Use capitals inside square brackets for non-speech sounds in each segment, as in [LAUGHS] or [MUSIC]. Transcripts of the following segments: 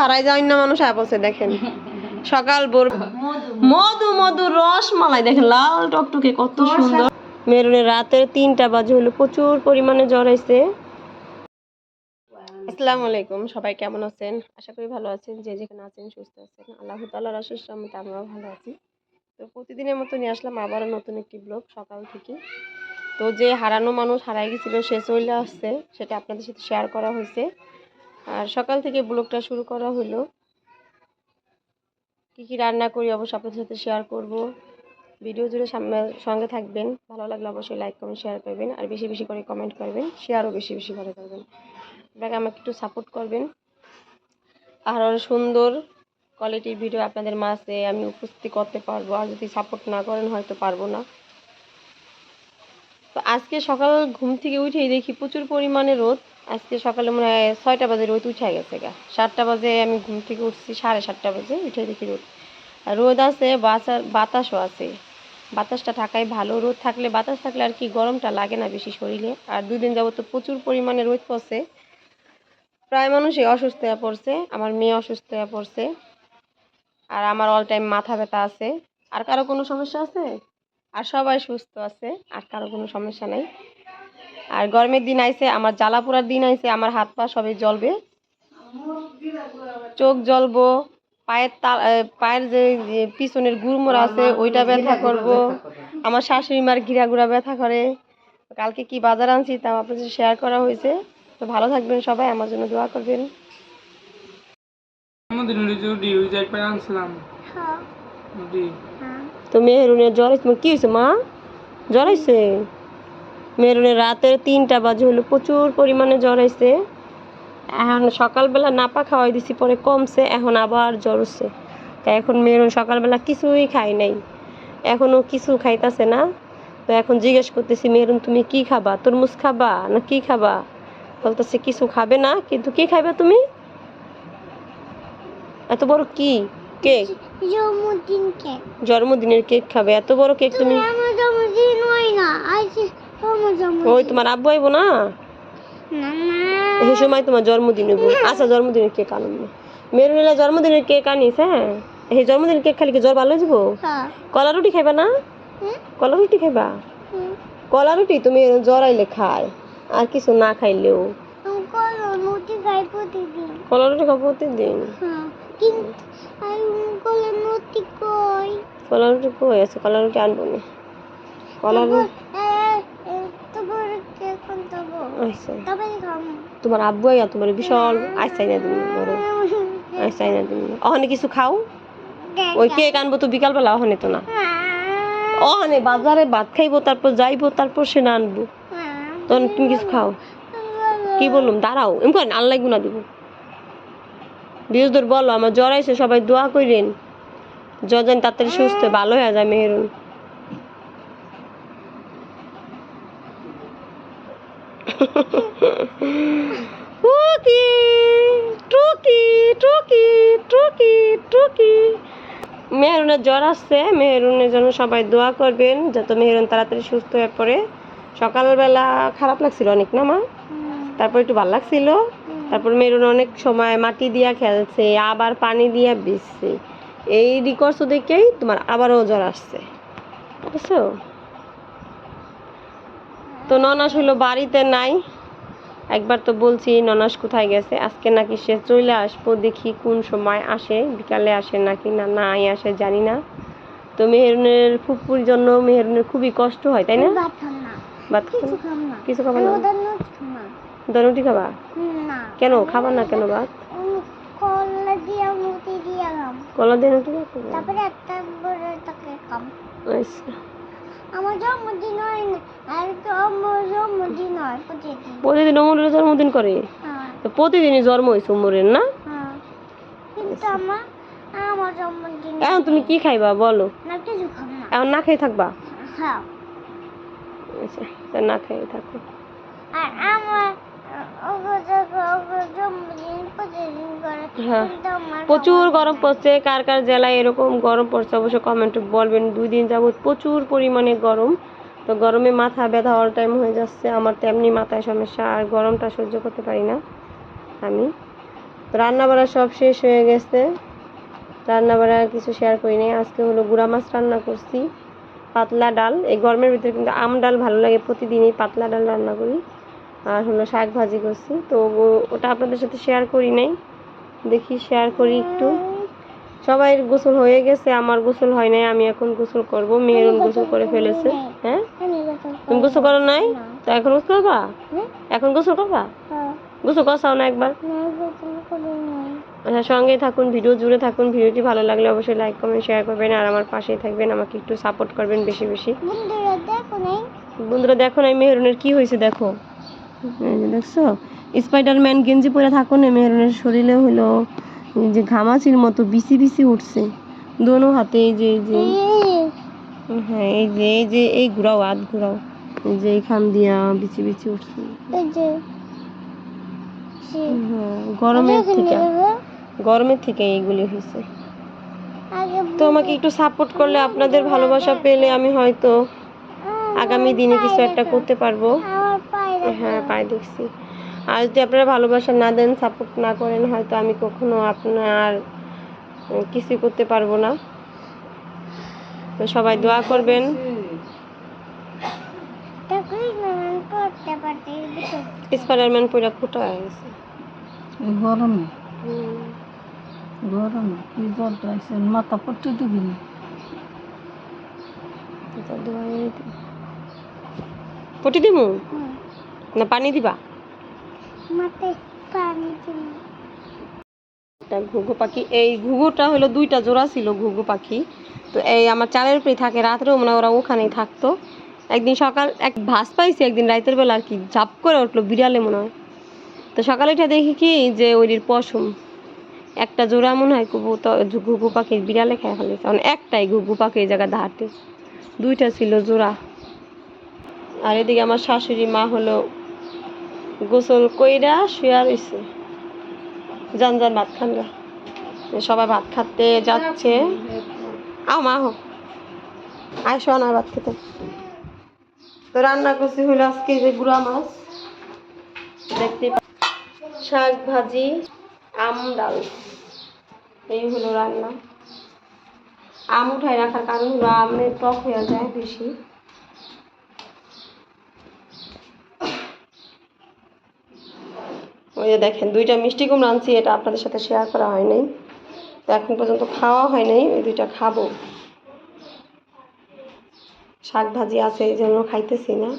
হারাই যায় অন্য মানুষ আপসে দেখেন। সকাল ভোর মধু মধু রস মালাই দেখেন লাল টকটকে কত সুন্দর। মেরুনের রাতের তিনটা বাজে হলো প্রচুর পরিমাণে জ্বর হয়েছে। আসসালামু আলাইকুম সবাই কেমন আছেন? আশা করি ভালো আছেন যে যেখানে আছেন সুস্থ আছেন। আল্লাহ তাল্লাহ রাসুর সামনে আমরাও ভালো আছি। তো প্রতিদিনের মতো নিয়ে আসলাম আবারও নতুন একটি ব্লগ সকাল থেকে। তো যে হারানো মানুষ হারাই গেছিল সে চলে আসছে সেটা আপনাদের সাথে শেয়ার করা হয়েছে। আর সকাল থেকে ব্লগটা শুরু করা হলো। কী কী রান্না করি অবশ্যই আপনাদের সাথে শেয়ার করব। ভিডিও জুড়ে সঙ্গে থাকবেন। ভালো লাগলে অবশ্যই লাইক কমেন্ট শেয়ার করবেন। আর বেশি বেশি করে কমেন্ট করবেন। শেয়ারও বেশি বেশি করে করবেন। আপনাকে আমাকে একটু সাপোর্ট করবেন। আর আরও সুন্দর কোয়ালিটির ভিডিও আপনাদের মাঝে আমি উপস্থিত করতে পারব। আর যদি সাপোর্ট না করেন হয়তো পারব না। তো আজকে সকাল ঘুম থেকে উঠেই দেখি প্রচুর পরিমাণে রোদ। আজকে সকালে মনে হয় ছয়টা বাজে রোদ উঠে গেছে গা। সাতটা বাজে আমি ঘুম থেকে উঠছি, সাড়ে সাতটা বাজে উঠে দেখি রোদ। আর রোদ আছে বাতাস বাতাসও আছে। বাতাসটা থাকাই ভালো। রোদ থাকলে, বাতাস থাকলে আর কি গরমটা লাগে না বেশি শরীরে। আর দুদিন যাবত তো প্রচুর পরিমাণে রোদ পড়ছে। প্রায় মানুষই অসুস্থ হয়ে পড়ছে, আমার মেয়ে অসুস্থ হয়ে পড়ছে। আর আমার অল টাইম মাথা ব্যথা আছে। আর কারও কোনো সমস্যা আছে? আর সবাই সুস্থ আছে, আর কারও কোনো সমস্যা নাই। আর গরমের দিন আইছে আমার জ্বালা পোড়ার দিন আইছে আমার হাত পা সবই জ্বলবে। চোখ জ্বলবো পায়ের তা পায়ের যে পিছনের গুড়মোড়া আছে ওইটা ব্যথা করব। আমার শাশুড়ি মার ঘিরা ঘুরা ব্যথা করে। কালকে কি বাজার আনছি তাও আপনার সাথে শেয়ার করা হয়েছে। তো ভালো থাকবেন সবাই আমার জন্য দোয়া করবেন। আমাদের রুটি ওই যে একবার আনছিলাম। তো মেহরুনের জ্বর কি হয়েছে মা? জ্বর হয়েছে মেহরুনের রাতের তিনটা বাজে হলো প্রচুর পরিমাণে জ্বর হয়েছে এখন সকালবেলা নাপা খাওয়াই দিছি পরে কমছে এখন আবার জ্বর হচ্ছে তা এখন মেহরুন সকালবেলা কিছুই খাই নাই। এখনও কিছু খাইতাছে না। তো এখন জিজ্ঞেস করতেছি মেহরুন তুমি কি খাবা? তরমুজ খাবা না কি খাবা? বলতেছে কিছু খাবে না কিন্তু কি খাবে তুমি? এত বড় কি? কেক? জন্মদিন কেক। জন্মদিনের কেক খাবে এত বড় কেক তুমি আমার জন্মদিন হয় না আজ ওই তোমার আব্বু আইবো না? এই সময় তোমার জন্মদিন হইব। আচ্ছা জন্মদিনের কেক আনুন না মেরুনিলা জন্মদিনের কেক আনিস হ্যাঁ? এই জন্মদিনের কেক খালি কি জ্বর ভালো হয়ে যাব হ্যাঁ। কলা রুটি খাইবা না? কলা রুটি খাইবা? কলা রুটি তুমি জ্বর আইলে খায় আর কিছু না খাইলেও। কলো রুটি খাব প্রতিদিন। হ্যাঁ কলো নদী কই? কলা রুটি কই? আছে কলা রুটি আনব না। কলা রুটি তারপর কেক আনতেবো আচ্ছা তবে খাব তোমার আব্বু আইয়া তোমার বিশাল আইস চাই না দিন বড় আইস চাই না দিন অহনে কিছু খাও? ওই কেক আনব তো বিকালবেলা অহনে তো না। অহনে বাজারে ভাত খাইবো তারপর যাইবো তারপর সে না আনব তখন তুমি কিছু খাও? কি বললাম? দাঁড়াও এমন করেন আল্লাহ গুনা দিব। বিরুদ্ধর বলো আমার জ্বর আইসে সবাই দোয়া করেন জ্বর যেন তাড়াতাড়ি সুস্থ হয়ে ভালো হয়ে যায় মেহেরুন। টুকি টুকি টুকি টুকি টুকি মেহরুনের জ্বর আসছে, মেহরুনের জন্য সবাই দোয়া করবেন, যাতে মেহরুন তাড়াতাড়ি সুস্থ হয়ে পড়ে। সকালবেলা খারাপ লাগছিল অনেক না মা? তারপর একটু ভালো লাগছিল। তারপর মেরুন অনেক সময় মাটি দিয়া খেলছে, আবার পানি দিয়া ভিজছে। এই রিকর্স দেখেই তোমার আবারও জ্বর আসছে। বুঝছ? তো ননাস হলো বাড়িতে নাই। একবার তো বলছি ননাস কোথায় গেছে? আজকে নাকি সে চলে আসব দেখি কোন সময় আসে বিকালে আসে নাকি না নাই আসে জানি না। তো মেহরুনের ফুপুর জন্য মেহরুনের খুবই কষ্ট হয় তাই না? ভাত কিছু খাবা না? ওদের নোট খাম না? দরুটি খাবা? কেন? খাবা না কেন ভাত? কলা দিয়ে মুটি কলা দিয়ে তারপরে একটা বড় তাকে খাম আচ্ছা। আমার জন্মদিন হয় না আর তো আমার জন্মদিন হয় প্রতিদিন। প্রতিদিন অমরের জন্মদিন করে? হ্যাঁ। তো প্রতিদিনই জন্ম হয়েছে অমরের না? হ্যাঁ। কিন্তু আমার আমার জন্মদিন এখন তুমি কি খাইবা বলো? না কিছু না। এখন না খেয়ে থাকবা? হ্যাঁ। আচ্ছা না খেয়ে থাকো। আর আমার জন্মদিন হ্যাঁ। প্রচুর গরম পড়ছে, কার কার জেলায় এরকম গরম পড়ছে অবশ্যই কমেন্টে বলবেন। দুই দিন যাবত প্রচুর পরিমাণে গরম, তো গরমে মাথা ব্যথা অল টাইম হয়ে যাচ্ছে, আমার তেমনি মাথায় সমস্যা, আর গরমটা সহ্য করতে পারি না আমি। তো রান্না বাড়া সব শেষ হয়ে গেছে রান্না বাড়া কিছু শেয়ার করি নাই। আজকে হলো গুড়া মাছ রান্না করছি, পাতলা ডাল। এই গরমের ভিতরে কিন্তু আম ডাল ভালো লাগে, প্রতিদিনই পাতলা ডাল রান্না করি। আর হলো শাক ভাজি করছি, তো ওটা আপনাদের সাথে শেয়ার করি নাই। দেখি শেয়ার করি একটু। সবাই গোসল হয়ে গেছে আমার গোসল হয় নাই আমি এখন গোসল করব মেহরুন গোসল করে ফেলেছে। হ্যাঁ? তুমি গোসল করো নাই? তো এখন গোসল করবা? হ্যাঁ? এখন গোসল করবা? হ্যাঁ। গোসল করছাও না একবার। আচ্ছা সঙ্গেই থাকুন ভিডিও জুড়ে থাকুন। ভিডিওটি ভালো লাগলে অবশ্যই লাইক কমেন্ট শেয়ার করবেন আর আমার পাশেই থাকবেন আমাকে একটু সাপোর্ট করবেন বেশি বেশি। বন্ধুরা দেখো নাই? মেহরুনের কি হয়েছে দেখো। দেখছ? স্পাইডারম্যান গেঞ্জি পরে থাকো না মেহরুনের শরীরে হলো যে ঘামাচির মতো বিসি বিসি উঠছে। দোনো হাতে এই যে এই যে হ্যাঁ এই যে এই যে এই ঘুরাও হাত ঘুরাও এই যে এখান দিয়া বিচি বিচি উঠছে। এই যে হ্যাঁ গরমের থেকে গরমের থেকে এইগুলি হয়েছে। তো আমাকে একটু সাপোর্ট করলে আপনাদের ভালোবাসা পেলে আমি হয়তো আগামী দিনে কিছু একটা করতে পারব। পায়ে হ্যাঁ পাই দেখছি। আর যদি আপনারা ভালোবাসা না দেন সাপোর্ট না করেন হয়তো আমি কখনো আপনার কিছু করতে পারব না। তো সবাই দোয়া করবেন। স্পাইডারম্যান পুরা ফুটা হয়ে গেছে। গরমে। গরমে কি জ্বর আছে মাথা পট্টি দিবি না। পটি দিমু? না পানি দিবা? একটা ঘুঘু পাখি। এই ঘুঘুটা হলো দুইটা জোড়া ছিল ঘুঘু পাখি। তো এই আমার চালের উপরেই থাকে। রাত্রেও মনে ওরা ওখানেই থাকতো। একদিন সকাল এক ভাস পাইছি, একদিন রাতের বেলা আর কি ঝাপ করে উঠল বিড়ালে মনে হয়। তো সকালে উঠে দেখি কি যে ওইটির পশম। একটা জোড়া মনে হয় ঘুঘু তো ঘুঘু পাখি বিড়ালে খেয়ে ফেলেছে। মানে একটাই ঘুঘু পাখি এই জায়গা ধারতে দুইটা ছিল জোড়া। আর এদিকে আমার শাশুড়ি মা হলো গোসল কইরা শুয়া রইছে। যান যান, ভাত খান সবাই ভাত খাতে যাচ্ছে। আও মা হো আয়, শোন আর ভাত খেতে। তো রান্না করছি হলো আজকে যে গুড়া মাছ। দেখতে শাক ভাজি, আম, ডাল। এই হলো রান্না। আম উঠাই রাখার কারণ হলো আমের টক হয়ে যায় বেশি। ওই যে দেখেন, দুইটা মিষ্টি কুমড়া আনছি, এটা আপনাদের সাথে শেয়ার করা হয় নাই। তো এখন পর্যন্ত খাওয়া হয় নাই ওই দুইটা খাব। শাক ভাজি আছে, এই জন্য খাইতেছি না।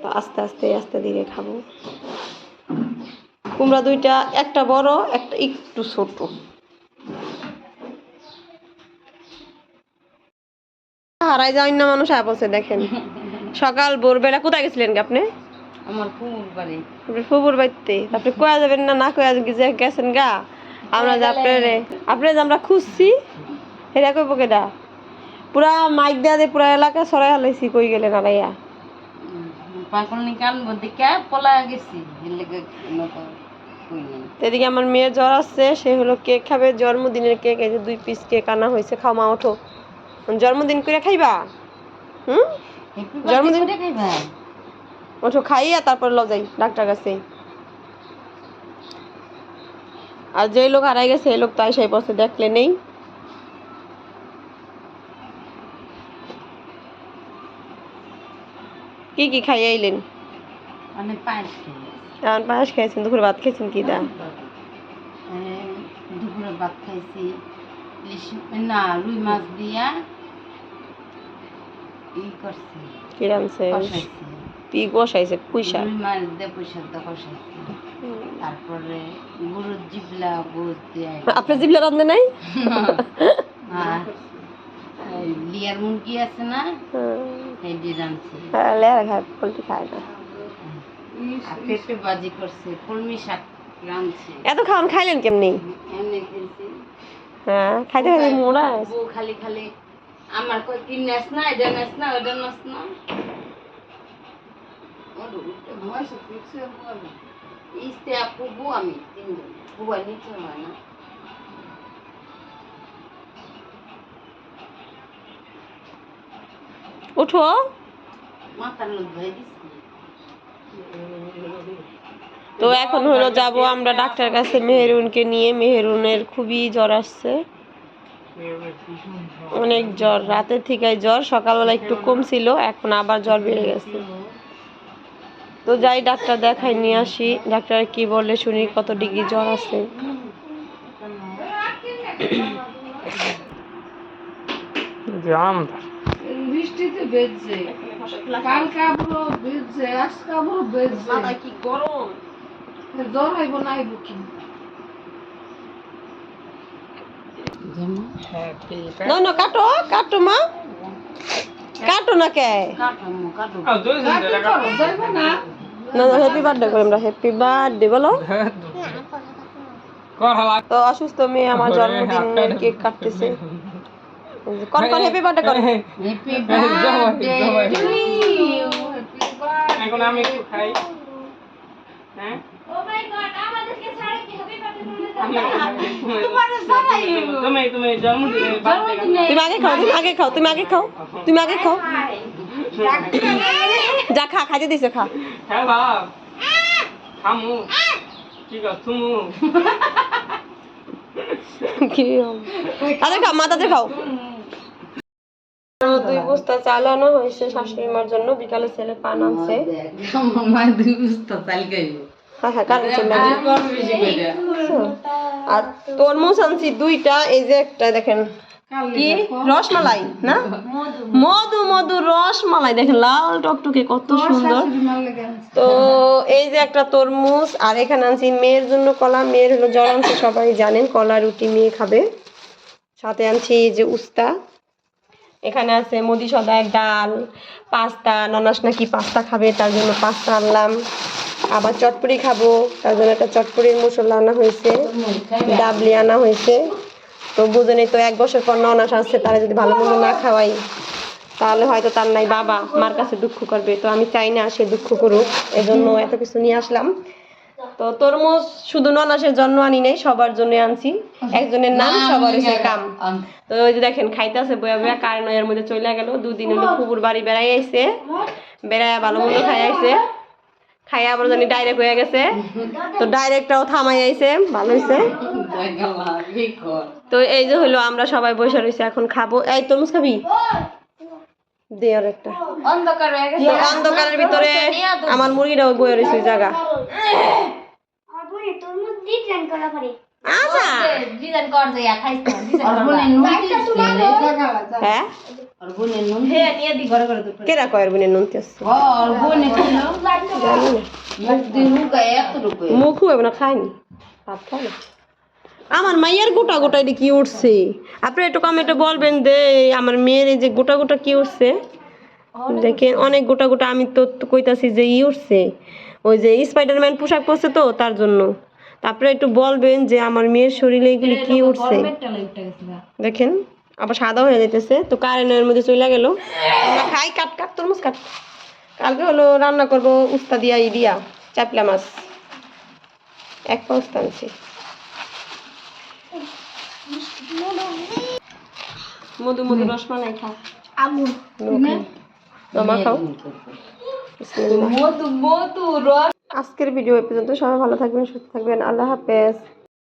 তো আস্তে আস্তে আস্তে ধীরে খাব। কুমড়া দুইটা, একটা বড়, একটা একটু ছোট। হারাই যাওয়ার না মানুষ আপসে দেখেন। সকাল, ভোরবেলা কোথায় গেছিলেন আপনি? আমার কুকুর বাড়ি। আপনার ফুবুর বাড়িতে। আপনি কয়া যাবেন না না কয়া যে গেছেন গা। আমরা যে আপনারে আপনার যে আমরা খুঁজছি হেরা কইব কেডা? পুরা মাইক দেয়া দিয়ে পুরা এলাকা সরাই হালাইছি কই গেলেন কান পলা গেছি এদিকে আমার মেয়ের জ্বর আসছে সে হলো কেক খাবে জন্মদিনের কেক এই যে দুই পিস কেক আনা হয়েছে খাও মা ওঠো। জন্মদিন করে খাইবা? হুম? জন্মদিন- বার্থডে খাইবা? ওঠো খাইয়া তারপর ল যাই ডাক্তার কাছে। আর যে লোক হারাই গেছে এই লোক তো আইসাই পড়ছে দেখলে নেই। কি কি খাই আইলেন? মানে এখন পায়েস খাইছেন দুপুরে ভাত খাইছেন কি দা? দুপুরে ভাত খাইছি না রুই মাছ দিয়া ই করছি। কি রানছে কষাইছি পি বসাইছে পুইশা রুই মাছ দিয়ে পয়সা দিয়ে কষাইছি। তারপরে গরুর জিবলা গোস দিয়ে আপনার জিবলা রান্ধে নাই? [LAUGHS] আর এই লিয়ার মুরগি আছে না এই দিয়ে রাঁধছি। হ্যাঁ খায় পোলট্রি খায় না। পেঁপে বাজি করছে কলমি শাক রাঁধছি। এত খাওয়ান খাইলেন কেমনি? এমনি খেয়েছি। হ্যাঁ খাইতে খাইতে মোড়া খালি খালি আমার কই না এটা নেস না ওটা নেস না। দিচ্ছি তো এখন হলো যাব আমরা ডাক্তার কাছে মেহেরুনকে নিয়ে। মেহেরুনের খুবই জ্বর আসছে। অনেক জ্বর রাতের থেকে জ্বর সকালবেলা একটু কম ছিল এখন আবার জ্বর বেড়ে গেছে। তো যাই ডাক্তার দেখাই নিয়ে আসি। ডাক্তার কি বলে শুনি কত ডিগ্রি জ্বর আছে। বৃষ্টিতে কি গরম? জ্বর হইব না হইব কি? না না কাটো কাটো মা। কাটো না কে না। না হ্যাপি বার্থডে করি আমরা হ্যাপি বার্থডে বলো। [LAUGHS] তো। অসুস্থ মেয়ে আমার জন্মদিনের কেক কাটতেছে। কর কর হ্যাপি বার্থডে কর। হ্যাপি বার্থডে বার্থডে এখন আমি একটু খাই। হ্যাঁ? তুমি তুমি জন্মদিনে birthday তুমি আগে খাও তুমি আগে খাও তুমি আগে খাও তুমি আগে খাও। যা খা খাইতে দিছে খা। হ্যাঁ বাপ খামু কি কর তুমু কি তাদের খাও মা তাদের খাও। দুই বস্তা চাল আনা হয়েছে শাশুড়ি মার জন্য বিকালে ছেলে পান আনছে। দুই বুঝতে চাল হ্যাঁ হ্যাঁ কারণ আর তরমুজ আনছি দুইটা এই যে একটা দেখেন। কি? রসমালাই না? মধু মধু। রসমালাই। দেখেন লাল টকটকে কত সুন্দর। তো এই যে একটা তরমুজ আর এখানে আনছি মেয়ের জন্য কলা। মেয়ের হলো জ্বর আনছে সবাই জানেন কলা রুটি মেয়ে খাবে। সাথে আনছি এই যে উস্তা। এখানে আছে মুদি সদায় ডাল পাস্তা ননাস নাকি পাস্তা খাবে তার জন্য পাস্তা আনলাম। আবার চটপড়ি খাব। তার জন্য একটা চটপড়ির মশলা আনা হয়েছে। ডাবলি আনা হয়েছে। তো বুঝেনি তো এক বছর পর ননাস আসছে তারা যদি ভালো মন্দ না খাওয়াই তাহলে হয়তো তার নাই বাবা মার কাছে দুঃখ করবে। তো আমি চাই না সে দুঃখ করুক এজন্য এত কিছু নিয়ে আসলাম। তো তরমুজ শুধু ননাসের জন্য আনি নাই সবার জন্য আনছি। একজনের নাম সবার হচ্ছে কাম। তো ওই যে দেখেন খাইতেছে বয়া বয়া কারণ এর মধ্যে চলে গেল। দুদিন হলো কুকুর বাড়ি বেড়াই আইছে। বেড়ায় ভালো মন্দ খাই আইছে। খাই আবার জানি ডাইরেক্ট হয়ে গেছে। তো ডাইরেক্টটাও থামাই আইছে ভালো হয়েছে তো এই যে হলো আমরা সবাই বসে রয়েছে এখন খাব। এই তরমুজ খাবি? দে আর একটা। অন্ধকার হয়ে গেছে। তো অন্ধকারের ভিতরে আমার মুরগিটাও বয়ে রয়েছে ওই জায়গা করা আচ্ছা নুন হ্যাঁ? কেরা মুখ হবে না খায়নি ভাত খায় না। আমার মাইয়ার গোটা গোটা এটা কি উঠছে? আপনি একটু কমেন্টে বলবেন যে আমার মেয়ের এই যে গোটা গোটা কি উঠছে? দেখেন অনেক গোটা গোটা আমি তো তো কইতাছি যে ই উঠছে। ওই যে স্পাইডারম্যান পোশাক পরছে তো তার জন্য। তারপরে একটু বলবেন যে আমার মেয়ের শরীরে এগুলি কি উঠছে? দেখেন আবার সাদা হয়ে যাইতেছে। তো কারেন্টের মধ্যে চলে গেল। আমরা খাই কাট কাট তরমুজ কাট। কালকে হলো রান্না করব উস্তা দিয়া ই দিয়া চাপলা মাছ। এক পাউস্তা আনছি মধু মধু রসমালাই খাও আমু। মামা খাও। মধু মধু রস আজকের ভিডিও এ পর্যন্ত সবাই ভালো থাকবেন সুস্থ থাকবেন। আল্লাহ হাফেজ।